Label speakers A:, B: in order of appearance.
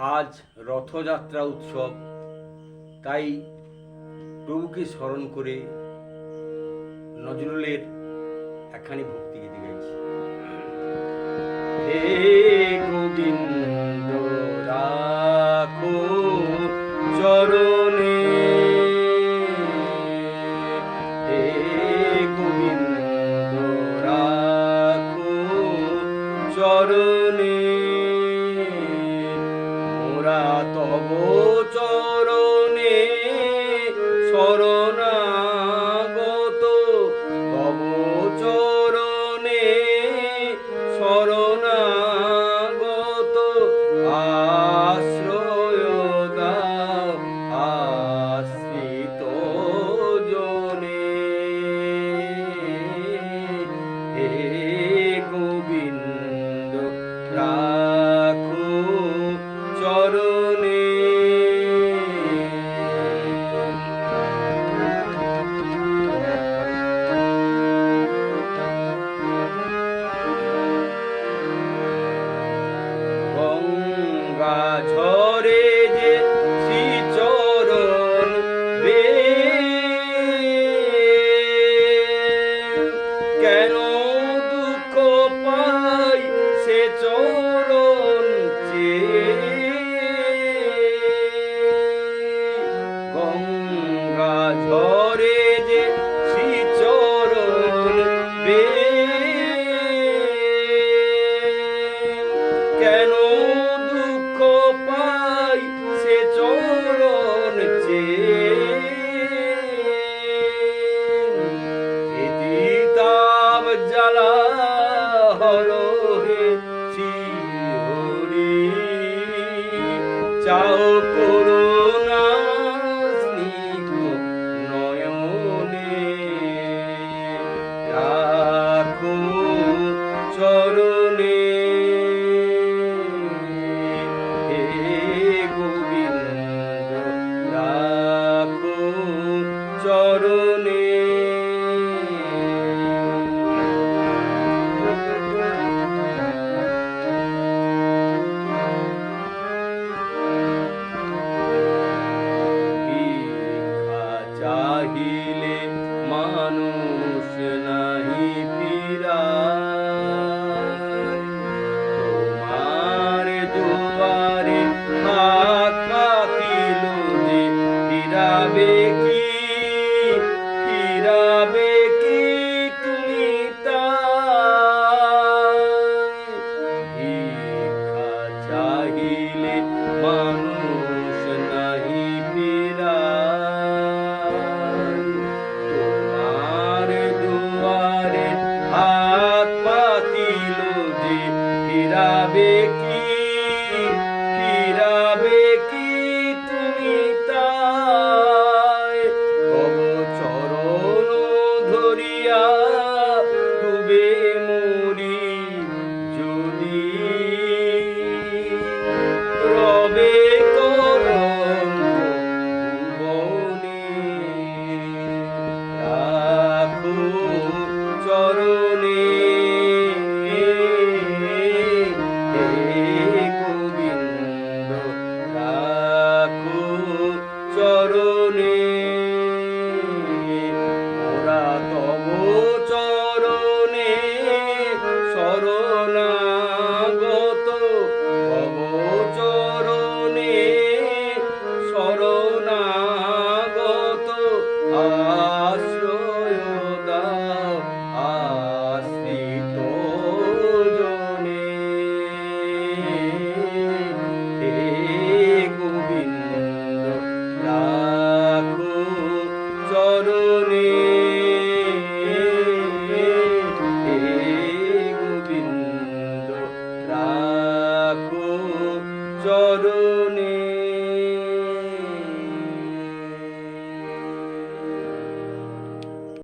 A: আজ রথযাত্রা উৎসব। তাই প্রভুকে স্মরণ করে নজরুলের একখানি ভক্তি গীতি গাইছি। চরণে। চরণে। চাও করুণা নয়নে। রাখো চরণে। হে গোবিন্দ রাখো চরণ। চাহিলে মানুষ নাহি ফিরা তোমার দুয়া Rabbi. চরণে গোবিন্দ রাখো চরণে